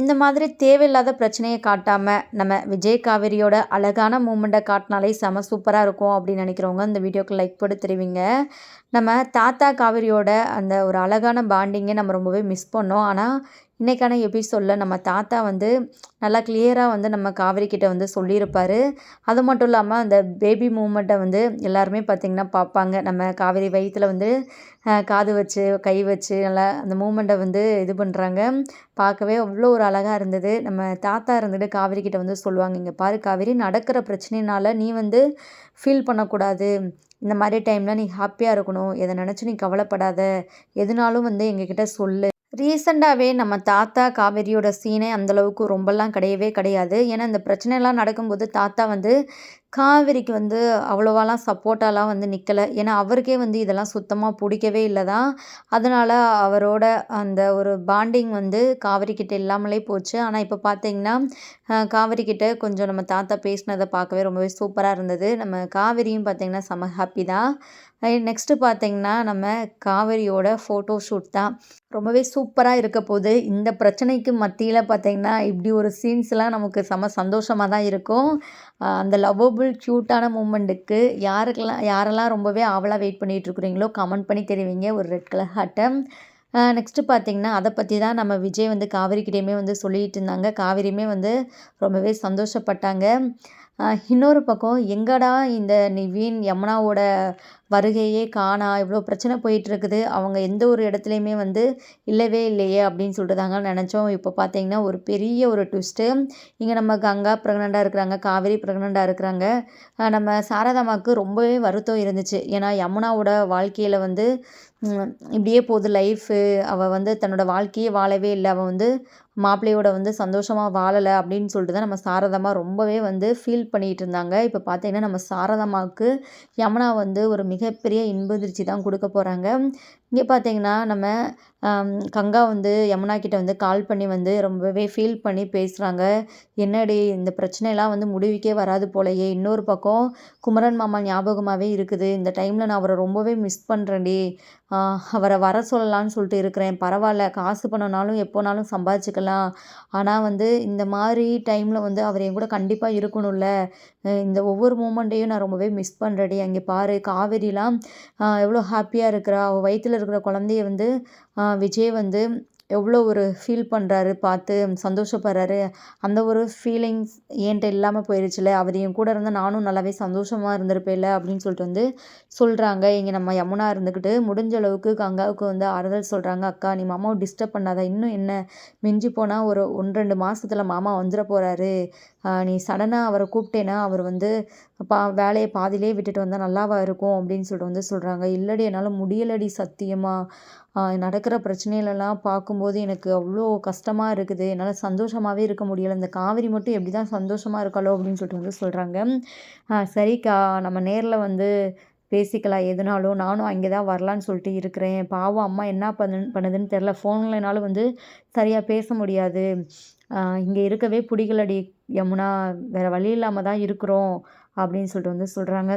இந்த மாதிரி தேவையில்லாத பிரச்சனையை காட்டாமல் நம்ம விஜய் காவேரியோட அழகான மூமெண்ட்டை காட்டினாலே செம சூப்பராக இருக்கும் அப்படின்னு நினைக்கிறவங்க இந்த வீடியோக்கு லைக் போட்டு தெரிவிங்க. நம்ம தாத்தா காவேரியோட அந்த ஒரு அழகான பாண்டிங்கை நம்ம ரொம்பவே மிஸ் பண்ணோம். ஆனால் இன்றைக்கான எபிசோடில் நம்ம தாத்தா வந்து நல்லா கிளியராக வந்து நம்ம காவேரி வந்து சொல்லியிருப்பார். அது மட்டும் இல்லாமல் அந்த பேபி மூமெண்ட்டை வந்து எல்லாருமே பார்த்திங்கன்னா பார்ப்பாங்க நம்ம காவேரி வயிற்றில் வந்து காது வச்சு கை வச்சு நல்லா அந்த மூமெண்ட்டை வந்து இது பண்ணுறாங்க பார்க்கவே அவ்வளோ ஒரு அழகாக இருந்தது. நம்ம தாத்தா இருந்துட்டு காவேரி வந்து சொல்லுவாங்க. இங்கே பாரு காவேரி நடக்கிற பிரச்சனைனால நீ வந்து ஃபீல் பண்ணக்கூடாது. இந்த மாதிரி டைமில் நீ ஹாப்பியாக இருக்கணும். எதை நினச்சி நீ கவலைப்படாத. எதுனாலும் வந்து எங்ககிட்ட சொல்லு. ரீசெண்டாகவே நம்ம தாத்தா காவேரியோட சீனே அந்தளவுக்கு ரொம்பலாம் கிடையவே கிடையாது. ஏன்னா இந்த பிரச்சனைலாம் நடக்கும்போது தாத்தா வந்து காவேரிக்கு வந்து அவ்வளோவாலாம் சப்போர்ட்டாலாம் வந்து நிற்கலை ஏன்னா அவருக்கே வந்து இதெல்லாம் சுத்தமாக பிடிக்கவே இல்லை தான். அதனால் அவரோட அந்த ஒரு பாண்டிங் வந்து காவேரிக்கிட்ட இல்லாமலே போச்சு. ஆனால் இப்போ பார்த்தீங்கன்னா காவேரிக்கிட்ட கொஞ்சம் நம்ம தாத்தா பேசினதை பார்க்கவே ரொம்பவே சூப்பராக இருந்தது. நம்ம காவேரியும் பார்த்திங்கன்னா செம ஹாப்பி தான். நெக்ஸ்ட்டு பார்த்திங்கன்னா நம்ம காவேரியோட ஃபோட்டோ ஷூட் தான். ரொம்பவே சூப்பராக இருக்க போது இந்த பிரச்சனைக்கு மத்தியில் பார்த்திங்கன்னா இப்படி ஒரு சீன்ஸ்லாம் நமக்கு செம சந்தோஷமாக தான் இருக்கும். அந்த லவ்வபுள் க்யூட்டான மூமெண்ட்டுக்கு யாருக்கெல்லாம் யாரெல்லாம் ரொம்பவே ஆவலாக வெயிட் பண்ணிகிட்ருக்குறீங்களோ கமெண்ட் பண்ணி தெரிவிங்க. ஒரு ரெட் கலர் ஹார்ட்டை நெக்ஸ்ட்டு பார்த்திங்கன்னா அதை பற்றி தான் நம்ம விஜய் வந்து காவேரிக்கிட்டேயுமே வந்து சொல்லிகிட்டு இருந்தாங்க. காவேரியுமே வந்து ரொம்பவே சந்தோஷப்பட்டாங்க. இன்னொரு பக்கம் எங்கடா இந்த நிவீன் யமுனாவோட வருகையே காணா இவ்வளோ பிரச்சனை போயிட்டுருக்குது அவங்க எந்த ஒரு இடத்துலையுமே வந்து இல்லவே இல்லையே அப்படின்னு சொல்லிட்டு தாங்க நினச்சோம். இப்போ பார்த்தீங்கன்னா ஒரு பெரிய ஒரு ட்விஸ்ட்டு இங்கே நம்ம கங்கா ப்ரெக்னெண்ட்டாக இருக்கிறாங்க காவேரி ப்ரெக்னெண்ட்டாக இருக்கிறாங்க. நம்ம சாரதாமாவுக்கு ரொம்பவே வருத்தம் இருந்துச்சு. ஏன்னா யமுனாவோட வாழ்க்கையில் வந்து இப்படியே போகுது லைஃபு அவள் வந்து தன்னோட வாழ்க்கையே வாழவே இல்லை. அவள் வந்து மாப்பிள்ளையோட வந்து சந்தோஷமாக வாழலை அப்படின்னு சொல்லிட்டு தான் நம்ம சாரதம்மா ரொம்பவே வந்து ஃபீல் பண்ணிகிட்டு இருந்தாங்க இப்போ பார்த்தீங்கன்னா நம்ம சாரதம்மாவுக்கு யமுனா வந்து ஒரு மிகப்பெரிய இன்பதிர்ச்சி தான் கொடுக்க போகிறாங்க இங்கே பார்த்தீங்கன்னா நம்ம கங்கா வந்து யமுனா கிட்ட வந்து கால் பண்ணி வந்து ரொம்பவே ஃபீல் பண்ணி பேசுகிறாங்க என்னடி இந்த பிரச்சனைலாம் வந்து முடிவுக்கே வராது போலயே. இன்னொரு பக்கம் குமரன் மாமா ஞாபகமாகவே இருக்குது. இந்த டைமில் நான் அவரை ரொம்பவே மிஸ் பண்ணுறேன்டி அவரை வர சொல்லலான்னு சொல்லிட்டு இருக்கிறேன். பரவாயில்ல காசு பண்ணனாலும் எப்போனாலும் சம்பாதிச்சுக்கலாம். ஆனால் வந்து இந்த மாதிரி டைமில் வந்து அவர் என் கூட கண்டிப்பாக இருக்கணும்ல. இந்த ஒவ்வொரு மூமெண்ட்டையும் நான் ரொம்பவே மிஸ் பண்ணுறேடி அங்கே பாரு காவேரிலாம் எவ்வளோ ஹாப்பியாக இருக்கிறா. அவள் வயிற்றில் இருக்கிற குழந்தைய வந்து விஜய் வந்து எவ்வளோ ஒரு ஃபீல் பண்ணுறாரு பார்த்து சந்தோஷப்படுறாரு. அந்த ஒரு ஃபீலிங்ஸ் என்கிட்ட இல்லாமல் போயிடுச்சுல அவர் என் கூட இருந்தால் நானும் நல்லாவே சந்தோஷமாக இருந்திருப்பேல அப்படின்னு சொல்லிட்டு வந்து சொல்கிறாங்க இங்கே நம்ம யமுனா இருந்துக்கிட்டு முடிஞ்ச அளவுக்கு கங்காவுக்கு வந்து ஆறுதல் சொல்கிறாங்க அக்கா நீ மாமாவை டிஸ்டர்ப் பண்ணாத. இன்னும் என்ன? மிஞ்சி போனால் ஒரு ஒன்று ரெண்டு மாதத்தில் மாமா வந்துட போகிறாரு நீ சடனாக அவரை கூப்பிட்டேன்னா அவர் வந்து பா வேலையை பாதிலே விட்டுட்டு வந்தால் நல்லாவா இருக்கும்? அப்படின்னு சொல்லிட்டு வந்து சொல்கிறாங்க இல்லடி என்னால் முடியலடி சத்தியமாக நடக்கிற பிரச்சனையிலலாம் பார்க்கும் பார்க்கும்போது எனக்கு அவ்வளோ கஷ்டமாக இருக்குது. என்னால் சந்தோஷமாகவே இருக்க முடியலை. இந்த காவேரி மட்டும் எப்படி தான் சந்தோஷமாக இருக்காளோ அப்படின்னு சொல்லிட்டு வந்து சொல்கிறாங்க சரிக்கா நம்ம நேரில் வந்து பேசிக்கலாம். எதுனாலும் நானும் அங்கே தான் வரலான்னு சொல்லிட்டு இருக்கிறேன். பாவம் அம்மா என்ன பண்ணு பண்ணுதுன்னு தெரில ஃபோன்லனாலும் வந்து சரியாக பேச முடியாது. இங்கே இருக்கவே பிடிக்கலடி. யமுனா வேறு வழி இல்லாமல் தான் இருக்கிறோம் அப்படின்னு சொல்லிட்டு வந்து சொல்கிறாங்க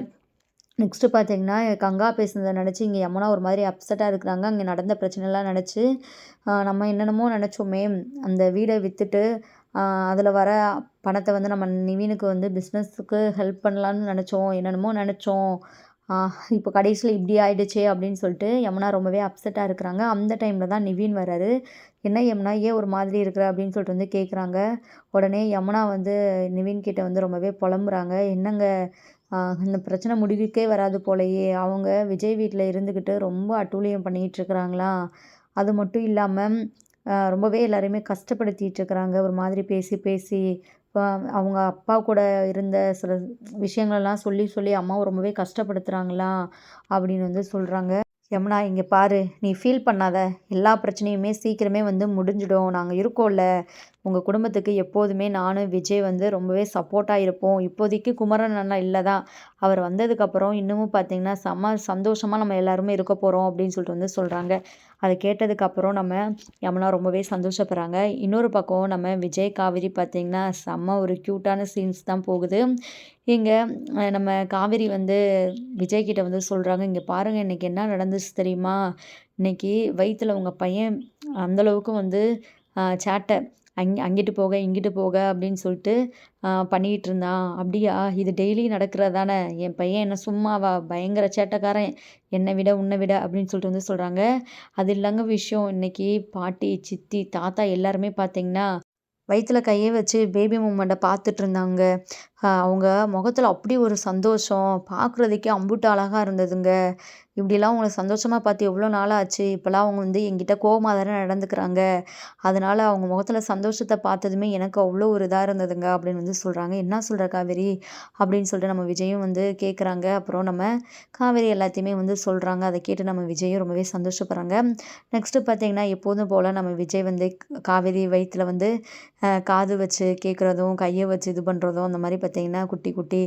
நெக்ஸ்ட்டு பார்த்தீங்கன்னா கங்கா பேசுனதை நினச்சி இங்கே யமுனா ஒரு மாதிரி அப்செட்டாக இருக்கிறாங்க. அங்கே நடந்த பிரச்சனைலாம் நினச்சி நம்ம என்னென்னமோ நினச்சோமே அந்த வீடை விற்றுட்டு அதில் வர பணத்தை வந்து நம்ம நிவீனுக்கு வந்து பிஸ்னஸுக்கு ஹெல்ப் பண்ணலான்னு நினச்சோம். என்னென்னமோ நினச்சோம். இப்போ கடைசியில் இப்படி ஆகிடுச்சே அப்படின்னு சொல்லிட்டு யமுனா ரொம்பவே அப்செட்டாக இருக்கிறாங்க. அந்த டைமில் தான் நிவீன் வர்றாரு. என்ன யமுனா ஏன் ஒரு மாதிரி இருக்கிற? அப்படின்னு சொல்லிட்டு வந்து கேட்குறாங்க உடனே யமுனா வந்து நிவின் கிட்ட வந்து ரொம்பவே புலம்புறாங்க. என்னங்க இந்த பிரச்சனை முடிவுக்கே வராது போலயே. அவங்க விஜய் வீட்டில் இருந்துக்கிட்டு ரொம்ப அட்டூழியம் பண்ணிகிட்ருக்கறாங்களா? அது மட்டும் இல்லாமல் ரொம்பவே எல்லாரையுமே கஷ்டப்படுத்திட்டுருக்குறாங்க ஒரு மாதிரி பேசி பேசி அவங்க அப்பா கூட இருந்த சில விஷயங்களெல்லாம் சொல்லி சொல்லி அம்மாவை ரொம்பவே கஷ்டப்படுத்துகிறாங்களா அப்படின்னு வந்து சொல்கிறாங்க யமுனா இங்கே பாரு நீ ஃபீல் பண்ணாத. எல்லா பிரச்சனையுமே சீக்கிரமே வந்து முடிஞ்சிடும். நாங்கள் இருக்கோம்ல. உங்கள் குடும்பத்துக்கு எப்போதுமே நானும் விஜய் வந்து ரொம்பவே சப்போர்ட்டாக இருப்போம். இப்போதைக்கு குமரன் அண்ணா இல்லை தான். அவர் வந்ததுக்கப்புறம் இன்னமும் பார்த்தீங்கன்னா செம்ம சந்தோஷமாக நம்ம எல்லாருமே இருக்க போகிறோம் அப்படின்னு சொல்லிட்டு வந்து சொல்கிறாங்க அதை கேட்டதுக்கப்புறம் நம்ம யமுனா ரொம்பவே சந்தோஷப்படுறாங்க. இன்னொரு பக்கம் நம்ம விஜய் காவேரி பார்த்திங்கன்னா செம்ம ஒரு க்யூட்டான சீன்ஸ் தான் போகுது. இங்கே நம்ம காவேரி வந்து விஜய்கிட்ட வந்து சொல்கிறாங்க இங்கே பாருங்கள் இன்றைக்கி என்ன நடந்துச்சு தெரியுமா? இன்றைக்கி வயிற்றில் உங்கள் பையன் அந்தளவுக்கு வந்து சேட்டை அங் அங்கிட்டு போக இங்கிட்டு போக அப்படின்னு சொல்லிட்டு பண்ணிக்கிட்டு இருந்தான் அப்படியா? இது டெய்லி நடக்கிறது தானே என் பையன் என்ன சும்மாவா? பயங்கர சேட்டைக்காரன். என்னை விட உன்னை விட அப்படின்னு சொல்லிட்டு வந்து சொல்கிறாங்க அது இல்லைங்க விஷயம். இன்னைக்கு பாட்டி சித்தி தாத்தா எல்லாருமே பார்த்தீங்கன்னா வயிற்றில் கையை வச்சு பேபி மூமெண்ட்டை பார்த்துட்டு இருந்தாங்க அவங்க முகத்தில் அப்படி ஒரு சந்தோஷம். பார்க்குறதுக்கே அம்புட்டு அழகாக இருந்ததுங்க. இப்படிலாம் உங்களை சந்தோஷமாக பார்த்து எவ்வளோ நாள் ஆச்சு? இப்போலாம் அவங்க வந்து என்கிட்ட கோபமாக தானே நடந்துக்கிறாங்க. அதனால் அவங்க முகத்தில் சந்தோஷத்தை பார்த்ததுமே எனக்கு அவ்வளோ ஒரு இதாக இருந்ததுங்க அப்படின்னு வந்து சொல்கிறாங்க என்ன சொல்கிற காவேரி? அப்படின்னு சொல்லிட்டு நம்ம விஜயும் வந்து கேட்குறாங்க அப்புறம் நம்ம காவேரி எல்லாத்தையுமே வந்து சொல்கிறாங்க அதை கேட்டு நம்ம விஜயும் ரொம்பவே சந்தோஷப்படுறாங்க. நெக்ஸ்ட்டு பார்த்தீங்கன்னா எப்போதும் போல் நம்ம விஜய் வந்து காவேரி வயிற்றில் வந்து காது வச்சு கேட்குறதும் கையை வச்சு இது பண்ணுறதும் அந்த மாதிரி பார்த்திங்கன்னா குட்டி குட்டி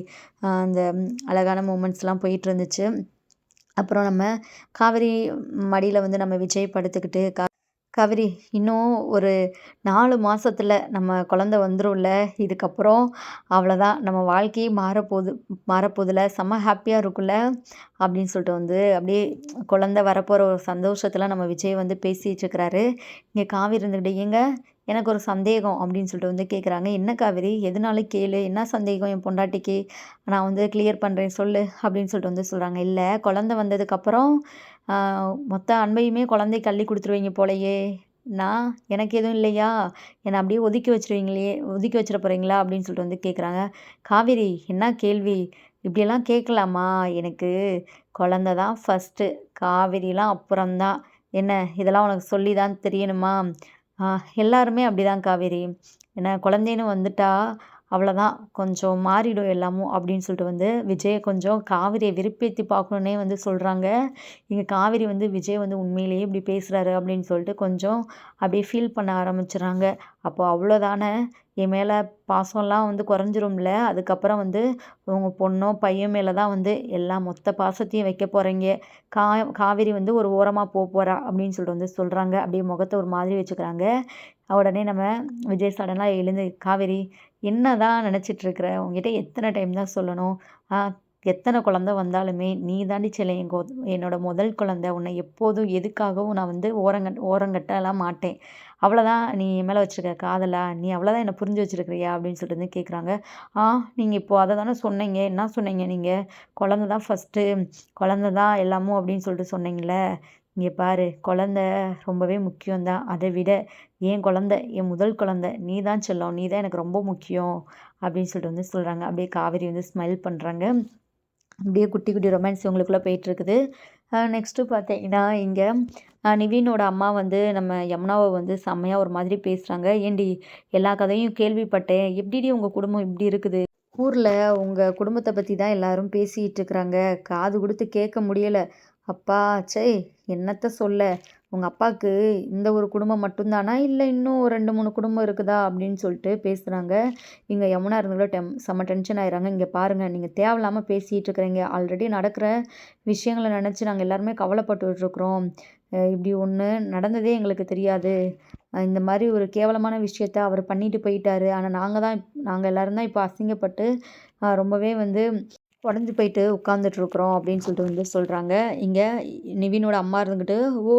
அந்த அழகான மூமெண்ட்ஸ்லாம் போயிட்டு இருந்துச்சு அப்புறம் நம்ம காவேரி மடியில் வந்து நம்ம விஜய் படுத்துக்கிட்டு கா காவேரி இன்னும் ஒரு நாலு மாதத்துல நம்ம குழந்த வந்துரும்ல இதுக்கப்புறம் அவ்வளோதான் நம்ம வாழ்க்கையே மாறப்போகுது மாறப்போதில் செம்ம ஹாப்பியாக இருக்கும்ல அப்படின்னு சொல்லிட்டு வந்து அப்படியே குழந்த வரப்போகிற ஒரு சந்தோஷத்தில் நம்ம விஜய் வந்து பேசிகிட்டு இருக்கிறாரு. இங்கே காவிரி இருந்துக்கிட்டு எனக்கு ஒரு சந்தேகம் அப்படின்னு சொல்லிட்டு வந்து கேட்குறாங்க என்ன காவேரி? எதுனாலும் கேளு? என்ன சந்தேகம்? என் பொண்டாட்டிக்கு நான் வந்து கிளியர் பண்ணுறேன் சொல்லு அப்படின்னு சொல்லிட்டு வந்து சொல்கிறாங்க இல்லை குழந்த வந்ததுக்கப்புறம் மொத்த அன்பையுமே குழந்தை கள்ளி கொடுத்துருவீங்க போலையே. நான் எனக்கு எதுவும் இல்லையா? என்னை அப்படியே ஒதுக்கி வச்சுருவீங்களே ஒதுக்கி வச்சிட போகிறீங்களா அப்படின்னு சொல்லிட்டு வந்து கேட்குறாங்க காவேரி என்ன கேள்வி? இப்படியெல்லாம் கேட்கலாமா எனக்கு குழந்த தான் ஃபஸ்ட்டு காவேரிலாம் அப்புறம்தான். என்ன? இதெல்லாம் உனக்கு சொல்லி தான் தெரியணுமா? எல்லாருமே அப்படிதான் காவேரி. ஏன்னா குழந்தைன்னு வந்துட்டா அவ்வளோதான் கொஞ்சம் மாறிடும் எல்லாமும் அப்படின்னு சொல்லிட்டு வந்து விஜயை கொஞ்சம் காவிரியை விருப்பேற்றி பார்க்கணுன்னே வந்து சொல்கிறாங்க இங்கே காவிரி வந்து விஜய் வந்து உண்மையிலேயே இப்படி பேசுகிறாரு அப்படின்னு சொல்லிட்டு கொஞ்சம் அப்படியே ஃபீல் பண்ண ஆரம்பிச்சிடுறாங்க. அப்போது அவ்வளோதானே என் மேலே பாசம்லாம் வந்து குறைஞ்சிரும்ல? அதுக்கப்புறம் வந்து உங்கள் பொண்ணோ பையன் மேலே தான் வந்து எல்லா மொத்த பாசத்தையும் வைக்க போகிறீங்க கா காவேரி வந்து ஒரு ஓரமாக போக போகிறா அப்படின்னு சொல்லிட்டு வந்து சொல்கிறாங்க அப்படியே முகத்தை ஒரு மாதிரி வச்சுக்கிறாங்க. உடனே நம்ம விஜய் சடனாக எழுந்து காவேரி என்ன தான் நினச்சிட்ருக்குற? உங்ககிட்ட எத்தனை டைம் தான் சொல்லணும்? எத்தனை குழந்த வந்தாலுமே நீ தாண்டி செல்ல. என் என்னோட முதல் குழந்த. உன்னை எப்போதும் எதுக்காகவும் நான் வந்து ஓரங்கட் ஓரங்கட்டலாம் மாட்டேன். அவ்வளோதான் நீ என் மேலே வச்சுருக்க காதலா? நீ அவ்வளோதான் என்னை புரிஞ்சு வச்சுருக்கிறியா? அப்படின்னு சொல்லிட்டு வந்து கேட்குறாங்க ஆ நீங்கள் இப்போது அதை தானே சொன்னீங்க. என்ன சொன்னீங்க நீங்கள் குழந்த தான் ஃபஸ்ட்டு குழந்த தான் எல்லாமும் அப்படின்னு சொல்லிட்டு சொன்னீங்களே இங்கே பாரு குழந்த ரொம்பவே முக்கியம்தான். அதை விட என் குழந்த என் முதல் குழந்த நீ தான் செல்லம் நீ தான் எனக்கு ரொம்ப முக்கியம் அப்படின்னு சொல்லிட்டு வந்து சொல்கிறாங்க அப்படியே காவேரி வந்து ஸ்மைல் பண்ணுறாங்க அப்படியே குட்டி குட்டி ரொமான்ஸ் இவங்களுக்குள்ளே போயிட்டுருக்குது. நெக்ஸ்ட்டு பார்த்தீங்கன்னா இங்கே நிவினோட அம்மா வந்து நம்ம யமுனாவை வந்து செம்மையாக ஒரு மாதிரி பேசுகிறாங்க ஏண்டி எல்லா கதையும் கேள்விப்பட்டேன். எப்படிடி உங்கள் குடும்பம் இப்படி இருக்குது? ஊரில் உங்கள் குடும்பத்தை பற்றி தான் எல்லாரும் பேசிகிட்டு இருக்கிறாங்க. காது கொடுத்து கேட்க முடியலை. அப்பா சே என்னத்த சொல்ல? உங்கள் அப்பாவுக்கு இந்த ஒரு குடும்பம் மட்டும்தானா? இல்லை இன்னும் ஒரு ரெண்டு மூணு குடும்பம் இருக்குதா? அப்படின்னு சொல்லிட்டு பேசுகிறாங்க இங்கே யமுனா இருந்தாலும் டெம் செம்ம டென்ஷன் ஆயிடுறாங்க. இங்கே பாருங்கள் நீங்கள் தேவையில்லாமல் பேசிகிட்டு இருக்கிறீங்க. ஆல்ரெடி நடக்கிற விஷயங்களை நினச்சி நாங்கள் எல்லாருமே கவலைப்பட்டுருக்குறோம் இப்படி ஒன்று நடந்ததே எங்களுக்கு தெரியாது. இந்த மாதிரி ஒரு கேவலமான விஷயத்த அவர் பண்ணிட்டு போயிட்டாரு. ஆனால் நாங்கள் தான் நாங்கள் எல்லோரும் தான் இப்போ அசிங்கப்பட்டு ரொம்பவே வந்து உடஞ்சி போயிட்டு உட்காந்துட்ருக்குறோம் அப்படின்னு சொல்லிட்டு வந்து சொல்கிறாங்க இங்கே நிவினோட அம்மா இருந்துக்கிட்டு ஓ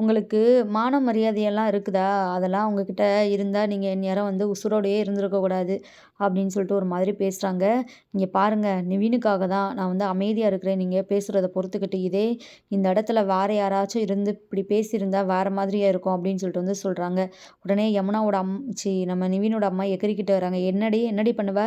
உங்களுக்கு மான மரியாதையெல்லாம் இருக்குதா? அதெல்லாம் உங்ககிட்ட இருந்தால் நீங்கள் நேரம் வந்து உசுரோடையே இருந்திருக்கக்கூடாது அப்படின்னு சொல்லிட்டு ஒரு மாதிரி பேசுகிறாங்க இங்கே பாருங்கள் நிவினுக்காக தான் நான் வந்து அமைதியாக இருக்கிறேன். நீங்கள் பேசுகிறத பொறுத்துக்கிட்டு இதே இந்த இடத்துல வேறு யாராச்சும் இருந்து இப்படி பேசியிருந்தால் வேறு மாதிரியாக இருக்கும் அப்படின்னு சொல்லிட்டு வந்து சொல்கிறாங்க உடனே யமுனாவோட அம் சி நம்ம நிவினோட அம்மா எக்கறிக்கிட்டு வராங்க. என்னடி என்னடி பண்ணுவ?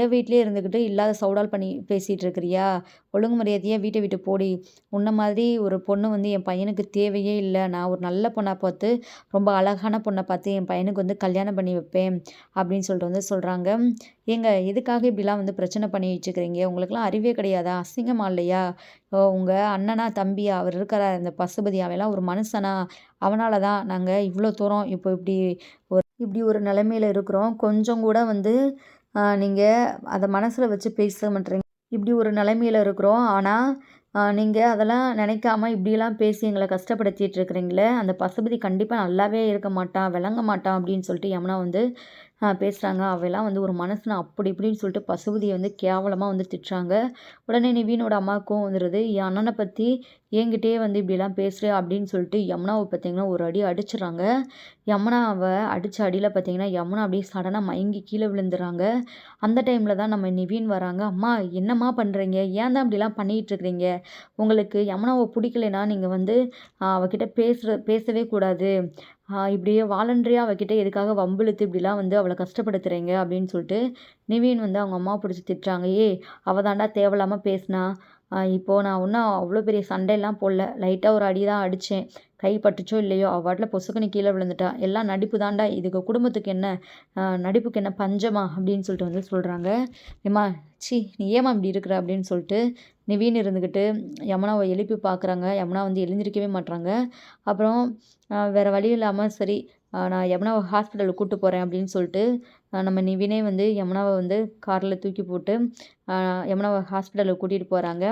ஏன் வீட்லேயே இருந்துக்கிட்டு இல்லாத சவுடால் பண்ணி பேசிகிட்டு இருக்கிறியா ஒழுங்கு மரியாதையாக வீட்டை விட்டு போடி. உன்ன மாதிரி ஒரு பொண்ணு வந்து என் பையனுக்கு தேவையே இல்லை. நான் ஒரு நல்ல பொண்ணாக பார்த்து ரொம்ப அழகான பொண்ணை பார்த்து என் பையனுக்கு வந்து கல்யாணம் பண்ணி வைப்பேன் அப்படின்னு சொல்லிட்டு வந்து சொல்கிறாங்க ஏங்க எதுக்காக இப்படிலாம் வந்து பிரச்சனை பண்ணி வச்சுக்கிறீங்க? உங்களுக்குலாம் அறிவே கிடையாதா? அசிங்கமா இல்லையா? உங்கள் அண்ணனா தம்பியா அவர் இருக்கிற அந்த பசுபதி அவெல்லாம் ஒரு மனுஷனா? அவனால தான் நாங்கள் இவ்வளோ தூரம் இப்போ இப்படி ஒரு இப்படி ஒரு நிலைமையில் இருக்கிறோம். கொஞ்சம் கூட வந்து நீங்கள் அதை மனசில் வச்சு பேச மாட்டேறீங்க இப்படி ஒரு நிலைமையில் இருக்கிறோம். ஆனால் நீங்கள் அதெல்லாம் நினைக்காம இப்படிலாம் பேசி எங்களை கஷ்டப்படுத்திட்டு இருக்கிறீங்களே அந்த பசுபதி கண்டிப்பாக நல்லாவே இருக்க மாட்டான் விளங்க மாட்டான் அப்படின்னு சொல்லிட்டு யமுனா வந்து பேசுகிறாங்க அவெல்லாம் வந்து ஒரு மனசுனா அப்படி இப்படின்னு சொல்லிட்டு பசுபதியை வந்து கேவலமாக வந்து திட்டுறாங்க. உடனே நிவீனோட அம்மாவுக்கும் வந்துடுது என் அண்ணனை பற்றி என்கிட்டயே வந்து இப்படிலாம் பேசுகிற அப்படின்னு சொல்லிட்டு யமுனாவை பார்த்தீங்கன்னா ஒரு அடி அடிச்சிடுறாங்க. யமுனாவை அடித்த அடியில் பார்த்தீங்கன்னா யமுனா அப்படியே சடனாக மயங்கி கீழே விழுந்துடுறாங்க. அந்த டைமில் தான் நம்ம நிவீன் வராங்க. அம்மா என்னம்மா பண்ணுறீங்க ஏன் தான் இப்படிலாம் பண்ணிகிட்ருக்கிறீங்க உங்களுக்கு யமுனாவை பிடிக்கலைன்னா நீங்கள் வந்து அவகிட்ட பேசுகிற பேசவே கூடாது. இப்படியே வாலண்டரியாக அவகிட்ட எதுக்காக வம்பிழுத்து இப்படிலாம் வந்து அவளை கஷ்டப்படுத்துகிறீங்க அப்படின்னு சொல்லிட்டு நிவீன் வந்து அவங்க அம்மா பிடிச்சி திட்டுறாங்க. ஏ அவள் தாண்டா தேவையில்லாமல் பேசினா. இப்போது நான் ஒன்றும் அவ்வளோ பெரிய சண்டையெல்லாம் போடல. லைட்டாக ஒரு அடி தான் அடித்தேன் கை பட்டுச்சோ இல்லையோ அவள் பாட்டில் பொசுக்குன்னு கீழே விழுந்துட்டா. எல்லாம் நடிப்பு தாண்டா. இதுக்கு குடும்பத்துக்கு என்ன? நடிப்புக்கு என்ன பஞ்சமா? அப்படின்னு சொல்லிட்டு வந்து சொல்கிறாங்க ஏம்மா சி நீ ஏமா இப்படி இருக்கிற? அப்படின்னு சொல்லிட்டு நிவின் இருந்துக்கிட்டு யமுனாவை எழுப்பி பார்க்குறாங்க யமுனா வந்து எழுந்திருக்கவே மாட்றாங்க. அப்புறம் வேறு வழி இல்லாமல் சரி நான் யமுனாவை ஹாஸ்பிட்டலுக்கு கூப்பிட்டு போகிறேன் அப்படின்னு சொல்லிட்டு நம்ம நிவினே வந்து யமுனாவை வந்து காரில் தூக்கி போட்டு யமுனாவை ஹாஸ்பிட்டலுக்கு கூட்டிகிட்டு போகிறாங்க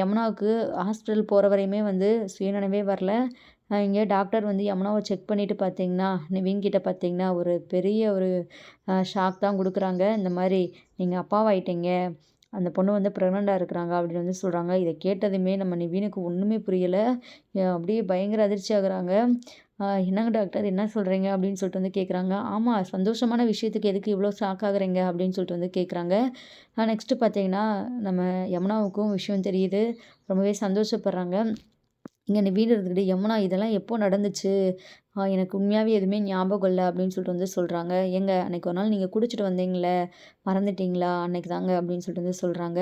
யமுனாவுக்கு ஹாஸ்பிட்டல் போகிற வரையுமே வந்து சுயநினைவே வரல. இங்கே டாக்டர் வந்து யமுனாவை செக் பண்ணிவிட்டு பார்த்தீங்கன்னா நிவின் கிட்டே பார்த்தீங்கன்னா ஒரு பெரிய ஒரு ஷாக் தான் கொடுக்குறாங்க. இந்த மாதிரி நீங்கள் அப்பாவாயிட்டீங்க. அந்த பொண்ணு வந்து ப்ரெக்னெண்ட்டாக இருக்கிறாங்க அப்படின்னு வந்து சொல்கிறாங்க இதை கேட்டதுமே நம்ம நிவீனுக்கு ஒன்றுமே புரியலை. அப்படியே பயங்கர அதிர்ச்சி ஆகுறாங்க. என்னங்க டாக்டர் என்ன சொல்கிறீங்க அப்படின்னு சொல்லிட்டு வந்து கேட்குறாங்க ஆமாம் சந்தோஷமான விஷயத்துக்கு எதுக்கு இவ்வளோ ஷாக் ஆகுறீங்க? அப்படின்னு சொல்லிட்டு வந்து கேட்குறாங்க நெக்ஸ்ட்டு பார்த்தீங்கன்னா நம்ம யமுனாவுக்கும் விஷயம் தெரியுது. ரொம்பவே சந்தோஷப்படுறாங்க. இங்கே வீடு இருந்துக்கிட்டு யமுனா இதெல்லாம் எப்போ நடந்துச்சு? எனக்கு உண்மையாகவே எதுவுமே ஞாபகம் இல்லை அப்படின்னு சொல்லிட்டு வந்து சொல்கிறாங்க ஏங்க அன்னைக்கு ஒரு நாள் நீங்கள் குடிச்சிட்டு வந்தீங்களே மறந்துட்டீங்களா? அன்னைக்கு தாங்க அப்படின்னு சொல்லிட்டு வந்து சொல்கிறாங்க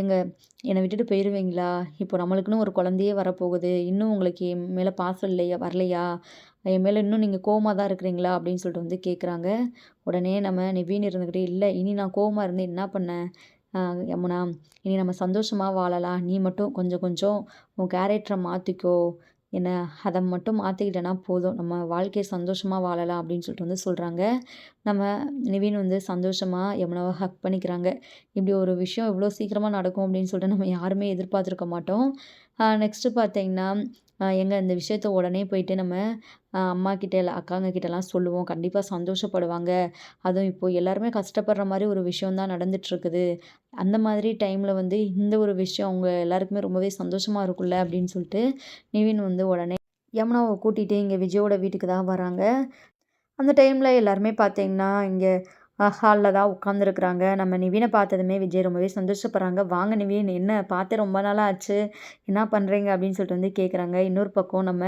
ஏங்க என்னை விட்டுட்டு போயிடுவீங்களா இப்போ நம்மளுக்குன்னு ஒரு குழந்தையே வரப்போகுது. இன்னும் உங்களுக்கு என் மேலே பாசம் இல்லையா? வரலையா? என் மேலே இன்னும் நீங்கள் கோவமாக தான் இருக்கிறீங்களா? அப்படின்னு சொல்லிட்டு வந்து கேட்குறாங்க உடனே நம்ம நிவீன் இருந்துக்கிட்டே இல்லை இனி நான் கோவமாக இருந்து என்ன பண்ணேன்? யமுனா இனி நம்ம சந்தோஷமாக வாழலாம். நீ மட்டும் கொஞ்சம் கொஞ்சம் உன் கேரக்டரை மாற்றிக்கோ என்ன அதை மட்டும் மாற்றிக்கிட்டேன்னா போதும். நம்ம வாழ்க்கையை சந்தோஷமாக வாழலாம் அப்படின்னு சொல்லிட்டு வந்து சொல்கிறாங்க நம்ம நிவின் வந்து சந்தோஷமாக எவ்வளோ ஹக் பண்ணிக்கிறாங்க. இப்படி ஒரு விஷயம் இவ்வளோ சீக்கிரமாக நடக்கும் அப்படின்னு சொல்லிட்டு நம்ம யாருமே எதிர்பார்த்துருக்க மாட்டோம். நெக்ஸ்ட்டு பார்த்தீங்கன்னா எங்கள் இந்த விஷயத்த உடனே போயிட்டு நம்ம அம்மா கிட்ட இல்லை அக்காங்க கிட்டலாம் சொல்லுவோம். கண்டிப்பாக சந்தோஷப்படுவாங்க. அதுவும் இப்போது எல்லாருமே கஷ்டப்படுற மாதிரி ஒரு விஷயம் தான் நடந்துகிட்ருக்குது அந்த மாதிரி டைமில் வந்து இந்த ஒரு விஷயம் அவங்க எல்லாருக்குமே ரொம்பவே சந்தோஷமாக இருக்கும்ல அப்படின்னு சொல்லிட்டு நிவின் வந்து உடனே யமுனாவை கூட்டிகிட்டு இங்கே விஜயோட வீட்டுக்கு தான் வராங்க. அந்த டைமில் எல்லாருமே பார்த்தீங்கன்னா இங்கே ஹாலில் தான் உட்காந்துருக்குறாங்க நம்ம நிவினை பார்த்ததுமே விஜய் ரொம்பவே சந்தோஷப்படுறாங்க. வாங்க நிவின் என்ன பார்த்து ரொம்ப நாளாக ஆச்சு? என்ன பண்ணுறீங்க அப்படின்னு சொல்லிட்டு வந்து கேட்குறாங்க இன்னொரு பக்கம் நம்ம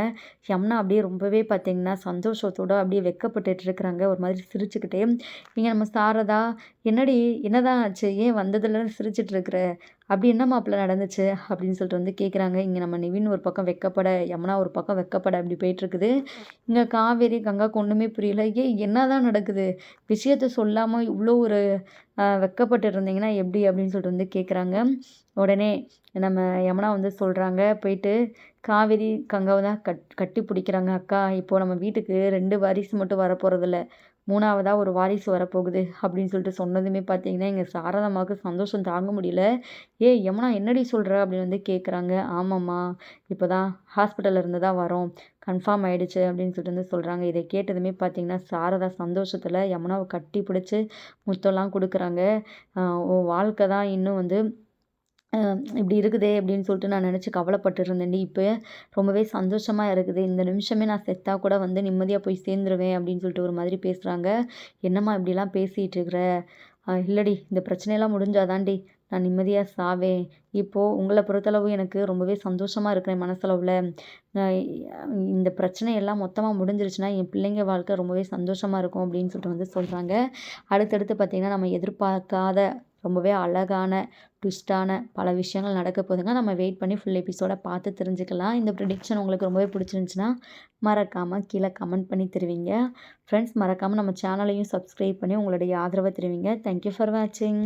யம்னா அப்படியே ரொம்பவே பார்த்திங்கன்னா சந்தோஷத்தோடு அப்படியே வெக்கப்பட்டுட்டு இருக்கிறாங்க. ஒரு மாதிரி சிரிச்சுக்கிட்டே இங்கே நம்ம சாரதா என்னடி என்னதான் ஆச்சு? ஏன் வந்ததுலேருந்து சிரிச்சிட்ருக்குற அப்படி என்ன மாப்பிள்ள நடந்துச்சு? அப்படின்னு சொல்லிட்டு வந்து கேட்குறாங்க இங்கே நம்ம நிவின் ஒரு பக்கம் வெக்கப்பட யமுனா ஒரு பக்கம் வெக்கப்பட அப்படி போயிட்டுருக்குது. இங்கே காவேரி கங்கா ஒன்றுமே புரியல. ஏ என்ன தான் நடக்குது? விஷயத்த சொல்லாமல் இவ்வளோ ஒரு வெக்கப்பட்டு இருந்தீங்கன்னா எப்படி? அப்படின்னு சொல்லிட்டு வந்து கேட்குறாங்க உடனே நம்ம யமுனா வந்து சொல்கிறாங்க போயிட்டு காவேரி கங்காவை தான் கட் கட்டி பிடிக்கிறாங்க அக்கா. இப்போது நம்ம வீட்டுக்கு ரெண்டு வாரிசு மட்டும் வரப்போகிறதில்ல மூணாவதாக ஒரு வாரிசு வரப்போகுது அப்படின்னு சொல்லிட்டு சொன்னதுமே பார்த்தீங்கன்னா எங்கள் சாரதாமாவுக்கு சந்தோஷம் தாங்க முடியல. ஏ யமுனா என்னடி சொல்கிற அப்படின்னு வந்து கேட்குறாங்க ஆமாம்மா இப்போ தான் ஹாஸ்பிட்டலில் இருந்து தான் வரோம். கன்ஃபார்ம் ஆகிடுச்சு அப்படின்னு சொல்லிட்டு வந்து சொல்கிறாங்க இதை கேட்டதுமே பார்த்தீங்கன்னா சாரதா சந்தோஷத்தில் யமுனாவை கட்டி பிடிச்சி முத்தம்லாம் கொடுக்குறாங்க. வாழ்க்கை தான் இன்னும் வந்து இப்படி இருக்குதே அப்படின்னு சொல்லிட்டு நான் நினச்சி கவலைப்பட்டு இருந்தேன்டி இப்போ ரொம்பவே சந்தோஷமாக இருக்குது. இந்த நிமிஷமே நான் செத்தா கூட வந்து நிம்மதியாக போய் சேர்ந்துருவேன் அப்படின்னு சொல்லிட்டு ஒரு மாதிரி பேசுகிறாங்க என்னம்மா இப்படிலாம் பேசிகிட்டு இருக்கிற? இல்லடி இந்த பிரச்சனையெல்லாம் முடிஞ்சாதாண்டி நான் நிம்மதியாக சாவேன். இப்போது உங்களை பொறுத்தளவு எனக்கு ரொம்பவே சந்தோஷமாக இருக்கிறேன் மனசளவில். இந்த பிரச்சனையெல்லாம் மொத்தமாக முடிஞ்சிருச்சுன்னா என் பிள்ளைங்க வாழ்க்கை ரொம்பவே சந்தோஷமாக இருக்கும் அப்படின்னு சொல்லிட்டு வந்து சொல்கிறாங்க அடுத்தடுத்து பார்த்திங்கன்னா நம்ம எதிர்பார்க்காத ரொம்பவே அழகான ட்விஸ்ட்டான பல விஷயங்கள் நடக்க போதுங்க நம்ம வெயிட் பண்ணி ஃபுல் எபிசோடை பார்த்து தெரிஞ்சுக்கலாம். இந்த ப்ரிடிக்ஷன் உங்களுக்கு ரொம்பவே பிடிச்சிருந்துச்சின்னா மறக்காமல் கீழே கமெண்ட் பண்ணி தருவீங்க. ஃப்ரெண்ட்ஸ் மறக்காமல் நம்ம சேனலையும் சப்ஸ்கிரைப் பண்ணி உங்களுடைய ஆதரவை தருவீங்க. தேங்க்யூ ஃபார் வாட்சிங்